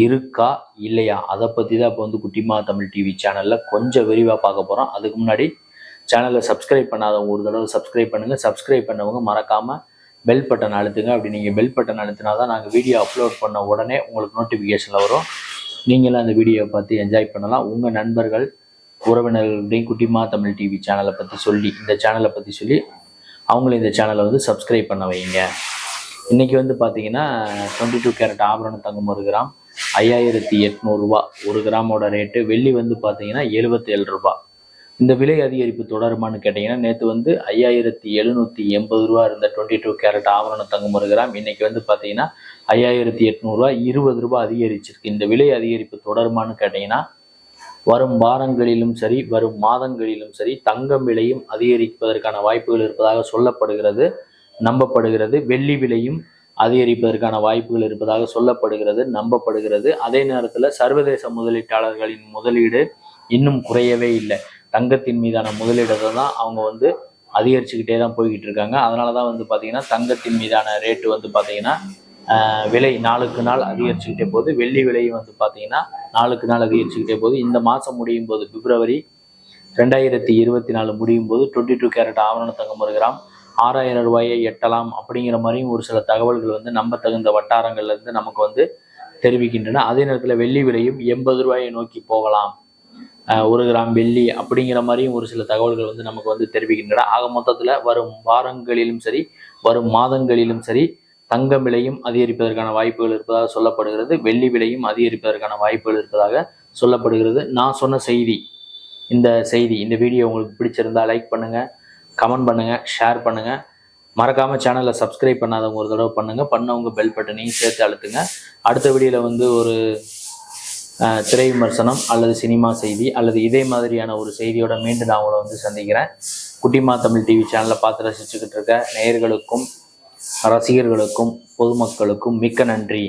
இருக்கா இல்லையா? அதை பற்றி தான் இப்போ வந்து குட்டிமா தமிழ் டிவி சேனலில் கொஞ்சம் விரிவாக பார்க்க போகிறோம் அதுக்கு முன்னாடி சேனலை சப்ஸ்கிரைப் பண்ணாதவங்க ஒரு தடவை சப்ஸ்கிரைப் பண்ணுங்கள் சப்ஸ்கிரைப் பண்ணவங்க மறக்காமல் பெல் பட்டன் அழுத்துங்க. அப்படி நீங்கள் பெல் பட்டன் அழுத்தினா தான் நாங்கள் வீடியோ அப்லோட் பண்ண உடனே உங்களுக்கு நோட்டிஃபிகேஷனில் வரும். நீங்களும் அந்த வீடியோவை பார்த்து என்ஜாய் பண்ணலாம். உங்கள் நண்பர்கள் உறவினர்களுடையும் குட்டிமா தமிழ் டிவி சேனலை பற்றி சொல்லி இந்த சேனலை பற்றி சொல்லி அவங்களும் இந்த சேனலை வந்து சப்ஸ்கிரைப் பண்ண வைங்க. இன்னைக்கு வந்து பார்த்தீங்கன்னா டுவெண்ட்டி டூ கேரட் ஆபரணம் தங்கம் ஒரு கிராம் ஐயாயிரத்தி எட்நூறுரூவா ஒரு கிராமோட ரேட்டு வெள்ளி வந்து பார்த்தீங்கன்னா எழுபத்தேழு ரூபா. இந்த விலை அதிகரிப்பு தொடருமான்னு கேட்டிங்கன்னா நேற்று வந்து ஐயாயிரத்தி எழுநூற்றி எண்பது ரூபா இருந்த டுவெண்ட்டி டூ கேரட் ஆபரணம் தங்கம் ஒரு கிராம். இன்னைக்கு வந்து பார்த்தீங்கன்னா ஐயாயிரத்தி எட்நூறுரூவா இருபது ரூபா அதிகரிச்சிருக்கு. இந்த விலை அதிகரிப்பு தொடருமான்னு கேட்டிங்கன்னா வரும் வாரங்களிலும் சரி வரும் மாதங்களிலும் சரி தங்கம் விலையும் அதிகரிப்பதற்கான வாய்ப்புகள் இருப்பதாக சொல்லப்படுகிறது. நம்பப்படுகிறது. வெள்ளி விலையும் அதிகரிப்பதற்கான வாய்ப்புகள் இருப்பதாக சொல்லப்படுகிறது நம்பப்படுகிறது. அதே நேரத்தில் சர்வதேச முதலீட்டாளர்களின் முதலீடு இன்னும் குறையவே இல்லை. தங்கத்தின் மீதான முதலீடுகளை தான் அவங்க வந்து அதிகரிச்சுக்கிட்டே தான் போய்கிட்டு இருக்காங்க. அதனால தான் வந்து பார்த்திங்கன்னா தங்கத்தின் மீதான ரேட்டு வந்து பார்த்திங்கன்னா விலை நாளுக்கு நாள் அதிகரிச்சுக்கிட்டே போகுது. வெள்ளி விலையும் வந்து பார்த்தீங்கன்னா நாளுக்கு நாள் அதிகரிச்சுக்கிட்டே போகுது. இந்த மாதம் முடியும் போது பிப்ரவரி ரெண்டாயிரத்தி இருபத்தி நாலு முடியும் போது டுவெண்ட்டி டூ கேரட் ஆவண தங்கம் ஒரு கிராம் ஆறாயிரம் ரூபாயை எட்டலாம் அப்படிங்கிற மாதிரியும் ஒரு சில தகவல்கள் வந்து நம்ப தகுந்த வட்டாரங்கள்லேருந்து நமக்கு வந்து தெரிவிக்கின்றன. அதே நேரத்தில் வெள்ளி விலையும் எண்பது ரூபாயை நோக்கி போகலாம். ஒரு கிராம் வெள்ளி அப்படிங்கிற மாதிரியும் ஒரு சில தகவல்கள் வந்து நமக்கு வந்து தெரிவிக்கின்றன. ஆக மொத்தத்தில் வரும் வாரங்களிலும் சரி வரும் மாதங்களிலும் சரி தங்கம் விலையும் அதிகரிப்பதற்கான வாய்ப்புகள் இருப்பதாக சொல்லப்படுகிறது. வெள்ளி விலையும் அதிகரிப்பதற்கான வாய்ப்புகள் இருப்பதாக சொல்லப்படுகிறது. நான் சொன்ன செய்தி இந்த செய்தி இந்த வீடியோ உங்களுக்கு பிடிச்சிருந்தா லைக் பண்ணுங்கள் கமெண்ட் பண்ணுங்கள் ஷேர் பண்ணுங்கள் மறக்காமல் சேனலை சப்ஸ்கிரைப் பண்ணாதவங்க ஒரு தடவை பண்ணுங்கள் பண்ணவங்க பெல் பட்டனையும் சேர்த்து அழுத்துங்க. அடுத்த வீடியோவில் வந்து ஒரு திரை விமர்சனம் அல்லது சினிமா செய்தி அல்லது இதே மாதிரியான ஒரு செய்தியோட மீண்டும் நான் உங்களை வந்து சந்திக்கிறேன். குட்டிமா தமிழ் டிவி சேனலை பார்த்து ரசிச்சுக்கிட்டு இருக்க நேயர்களுக்கும் ரசிகர்களுக்கும் பொதுமக்களுக்கும் மிக்க நன்றி.